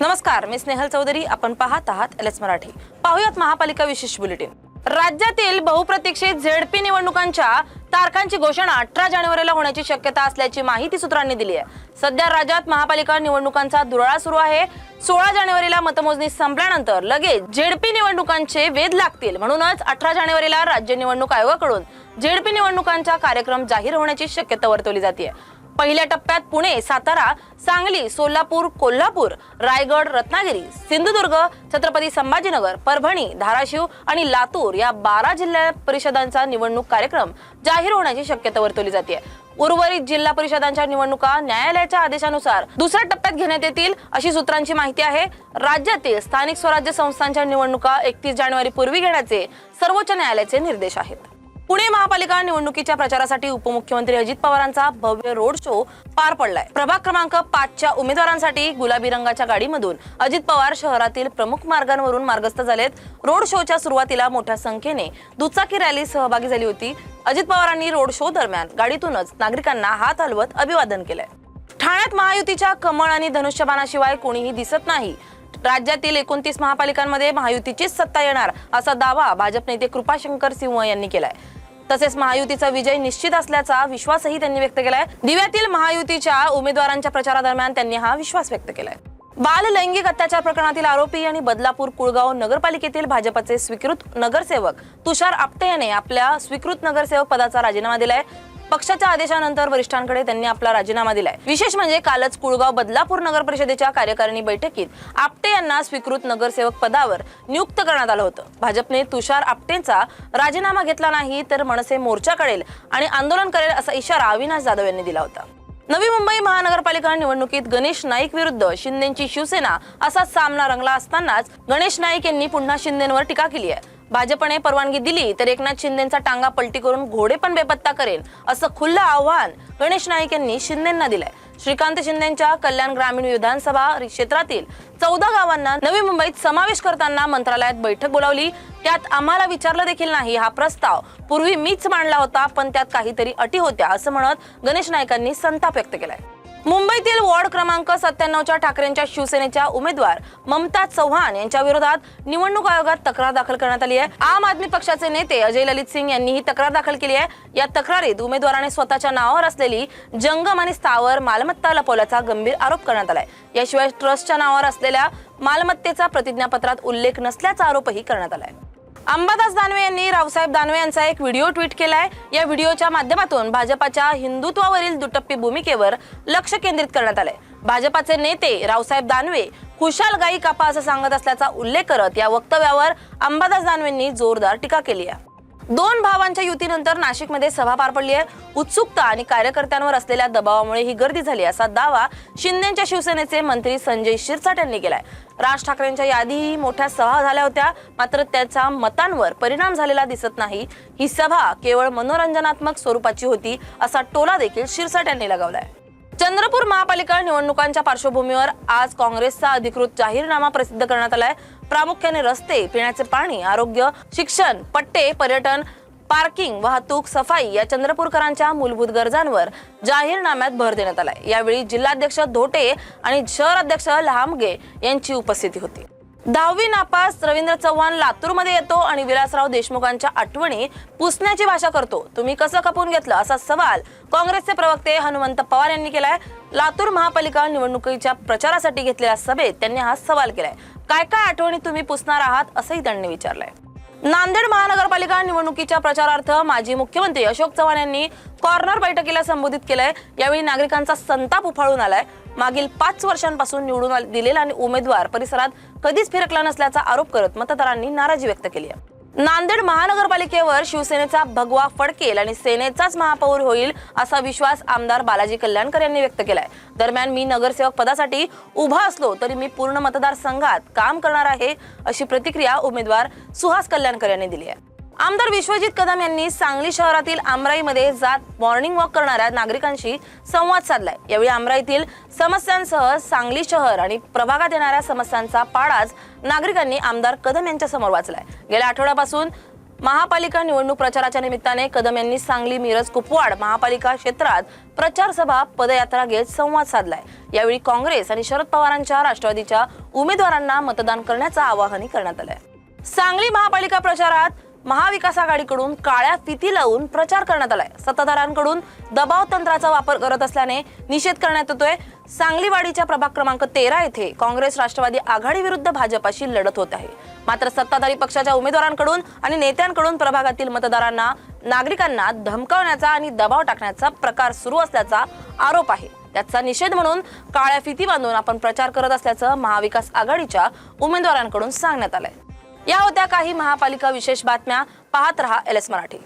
नमस्कार मी स्नेहल चौधरी. आपण पाहत आहात एल एस मराठी. पाहुयात महापालिका विशेष बुलेटिन. राज्यातील बहुप्रतीक्षित झेडपी निवडणुकांच्या तारखांची घोषणा अठरा जानेवारीला होण्याची शक्यता असल्याची माहिती सूत्रांनी दिली आहे. सध्या राज्यात महापालिका निवडणुकांचा दुराळा सुरू आहे. सोळा जानेवारीला मतमोजणी संपल्यानंतर लगेच झेडपी निवडणुकांचे वेध लागतील. म्हणूनच अठरा जानेवारीला राज्य निवडणूक आयोगाकडून झेडपी निवडणुकांचा कार्यक्रम जाहीर होण्याची शक्यता वर्तवली जाते. पहिल्या टप्प्यात पुणे सातारा सांगली सोलापूर कोल्हापूर रायगड रत्नागिरी सिंधुदुर्ग छत्रपती संभाजीनगर परभणी धाराशिव आणि लातूर या बारा जिल्हा परिषदांचा निवडणूक कार्यक्रम जाहीर होण्याची शक्यता वर्तवली जाते. उर्वरित जिल्हा परिषदांच्या निवडणुका न्यायालयाच्या आदेशानुसार दुसऱ्या टप्प्यात घेण्यात येतील अशी सूत्रांची माहिती आहे. राज्यातील स्थानिक स्वराज्य संस्थांच्या निवडणुका एकतीस जानेवारी पूर्वी घेण्याचे सर्वोच्च न्यायालयाचे निर्देश आहेत. पुणे महापालिका निवडणुकीच्या प्रचारासाठी उपमुख्यमंत्री अजित पवारांचा भव्य रोड शो पार पडलाय. प्रभाग क्रमांक पाचच्या उमेदवारांसाठी गुलाबी रंगाच्या गाडीमधून अजित पवार शहरातील प्रमुख मार्गांवरून मार्गस्थ झालेत. रोड शोच्या सुरुवातीला मोठ्या संख्येने दुचाकी रॅली सहभागी झाली होती. अजित पवारांनी रोड शो दरम्यान गाडीतूनच नागरिकांना हात हलवत अभिवादन केलंय. ठाण्यात महायुतीच्या कमळ आणि धनुष्यबाणाशिवाय कोणीही दिसत नाही. राज्यातील एकोणतीस महापालिकांमध्ये महायुतीचीच सत्ता येणार असा दावा भाजप नेते कृपाशंकर सिंह यांनी केलाय. तसेच महायुतीचा विजय निश्चित असल्याचा विश्वासही त्यांनी व्यक्त केलाय. दिव्यातील महायुतीच्या उमेदवारांच्या प्रचारादरम्यान त्यांनी हा विश्वास व्यक्त केलाय. बाल लैंगिक अत्याचार प्रकरणातील आरोपी आणि बदलापूर कुळगाव नगरपालिकेतील भाजपचे स्वीकृत नगरसेवक तुषार आपटे याने आपल्या स्वीकृत नगरसेवक पदाचा राजीनामा दिलाय. पक्षाच्या आदेशानंतर वरिष्ठांकडे त्यांनी आपला राजीनामा दिलाय. विशेष म्हणजे कालच कुळगाव बदलापूर नगर परिषदेच्या कार्यकारिणी बैठकीत आपटे यांना स्वीकृत नगरसेवक पदावर नियुक्त करण्यात आलं होतं. भाजपने तुषार आपटेंचा राजीनामा घेतला नाही तर मनसे मोर्चा करेल आणि आंदोलन करेल असा इशारा अविनाश जाधव यांनी दिला होता. नवी मुंबई महानगरपालिका निवडणुकीत गणेश नाईक विरुद्ध शिंदेची शिवसेना असा सामना रंगला असतानाच गणेश नाईक यांनी पुन्हा शिंदेवर टीका केली आहे. भाजपने परवानगी दिली तर एकनाथ शिंदेचा टांगा पलटी करून घोडे पण बेपत्ता करेल असं खुल्लं आव्हान गणेश नाईक यांनी शिंदेना दिलंय. श्रीकांत शिंदेच्या कल्याण ग्रामीण विधानसभा क्षेत्रातील चौदा गावांना नवी मुंबईत समावेश करताना मंत्रालयात बैठक बोलावली. त्यात आम्हाला विचारलं देखील नाही हा प्रस्ताव पूर्वी मीच मांडला होता पण त्यात काहीतरी अटी होत्या असं म्हणत गणेश नाईकांनी संताप व्यक्त केलाय. मुंबईतील वॉर्ड क्रमांक सत्त्याण्णवच्या ठाकरेंच्या शिवसेनेच्या उमेदवार ममता चव्हाण यांच्या विरोधात निवडणूक आयोगात तक्रार दाखल करण्यात आली आहे. आम आदमी पक्षाचे नेते अजय ललित सिंग यांनी ही तक्रार दाखल केली आहे. या तक्रारीत उमेदवाराने स्वतःच्या नावावर असलेली जंगम आणि स्थावर मालमत्ता लपवल्याचा गंभीर आरोप करण्यात आलाय. याशिवाय ट्रस्टच्या नावावर असलेल्या मालमत्तेचा प्रतिज्ञापत्रात उल्लेख नसल्याचा आरोपही करण्यात आलाय. अंबादास दानवे यांनी रावसाहेब दानवे यांचा एक व्हिडिओ ट्विट केलाय. या व्हिडिओच्या माध्यमातून भाजपाच्या हिंदुत्वावरील दुटप्पी भूमिकेवर लक्ष केंद्रित करण्यात आलंय. भाजपाचे नेते रावसाहेब दानवे खुशाल गाई कापा असं सांगत असल्याचा उल्लेख करत या वक्तव्यावर अंबादास दानवेंनी जोरदार टीका केली आहे. दोन भावांच्या युतीनंतर नाशिकमध्ये सभा पार पडली आहे. उत्सुकता आणि कार्यकर्त्यांवर असलेल्या दबावामुळे ही गर्दी झाली असा दावा शिंदेच्या शिवसेनेचे मंत्री संजय शिरसाट यांनी केलाय. राज ठाकरेंच्या यादीही मोठ्या सभा झाल्या होत्या मात्र त्याचा मतांवर परिणाम झालेला दिसत नाही. ही सभा केवळ मनोरंजनात्मक स्वरूपाची होती असा टोला देखील शिरसाट यांनी लगावलाय. चंद्रपूर महापालिका निवडणुकांच्या पार्श्वभूमीवर आज काँग्रेसचा अधिकृत जाहीरनामा प्रसिद्ध करण्यात आलाय. प्रामुख्याने रस्ते पिण्याचे पाणी आरोग्य शिक्षण पट्टे पर्यटन पार्किंग वाहतूक सफाई या चंद्रपूरकरांच्या मूलभूत गरजांवर जाहीरनाम्यात भर देण्यात आलाय. यावेळी जिल्हाध्यक्ष धोटे आणि शहर अध्यक्ष लहामगे यांची उपस्थिती होती. दहावी नापास रवींद्र चव्हाण लातूरमध्ये येतो आणि विलासराव देशमुखांच्या आठवणी पुसण्याची भाषा करतो. तुम्ही कसं खपून घेतलं असा सवाल काँग्रेसचे प्रवक्ते हनुमंत पवार यांनी केलाय. लातूर महापालिका निवडणुकीच्या प्रचारासाठी घेतलेल्या सभेत त्यांनी हा सवाल केलाय. काय काय आठवणी तुम्ही पुसणार आहात असंही त्यांनी विचारलंय. नांदेड महानगरपालिका निवडणुकीच्या प्रचारार्थ माजी मुख्यमंत्री अशोक चव्हाण यांनी कॉर्नर बैठकीला संबोधित केलंय. यावेळी नागरिकांचा संताप उफाळून आलाय. मागील पाच वर्षांपासून निवडून दिलेला आणि उमेदवार परिसरात कधीच फिरकला नसल्याचा आरोप करत मतदारांनी नाराजी व्यक्त केली आहे. नांदेड महानगरपालिकेवर शिवसेनेचा भगवा फडकेल आणि सेनेचाच महापौर होईल असा विश्वास आमदार बालाजी कल्याणकर यांनी व्यक्त केलाय. दरम्यान मी नगरसेवक पदासाठी उभा असलो तरी मी पूर्ण मतदारसंघात काम करणार आहे अशी प्रतिक्रिया उमेदवार सुहास कल्याणकर यांनी दिली आहे. आमदार विश्वजित कदम यांनी सांगली शहरातील आमराईमध्ये जात मॉर्निंग वॉक करणाऱ्या नागरिकांशी संवाद साधलाय. यावेळी आमराईतील समस्यांसह सांगली शहर आणि प्रभागात येणाऱ्या समस्यांचा पाडाच नागरिकांनी आमदार कदम यांच्या समोर वाचलाय. गेल्या आठवड्यापासून महापालिका निवडणूक प्रचाराच्या निमित्ताने कदम यांनी सांगली मिरज कुपवाड महापालिका क्षेत्रात प्रचार सभा पदयात्रा घेत संवाद साधलाय. यावेळी काँग्रेस आणि शरद पवारांच्या राष्ट्रवादीच्या उमेदवारांना मतदान करण्याचं आवाहनही करण्यात आलंय. सांगली महापालिका प्रचारात महाविकास आघाडीकडून काळ्या फिती लावून प्रचार करण्यात आलाय. सत्ताधाऱ्यांकडून दबाव तंत्राचा वापर करत असल्याने निषेध करण्यात येतोय. सांगलीवाडीच्या प्रभाग क्रमांक तेरा येथे काँग्रेस राष्ट्रवादी आघाडी विरुद्ध भाजपाशी लढत होत आहे. मात्र सत्ताधारी पक्षाच्या उमेदवारांकडून आणि नेत्यांकडून प्रभागातील मतदारांना नागरिकांना धमकावण्याचा आणि दबाव टाकण्याचा प्रकार सुरू असल्याचा आरोप आहे. त्याचा निषेध म्हणून काळ्या फिती बांधून आपण प्रचार करत असल्याचं महाविकास आघाडीच्या उमेदवारांकडून सांगण्यात आलंय. या होत्या काही महापालिका विशेष बातम्या. पाहत रहा एल एस मराठी.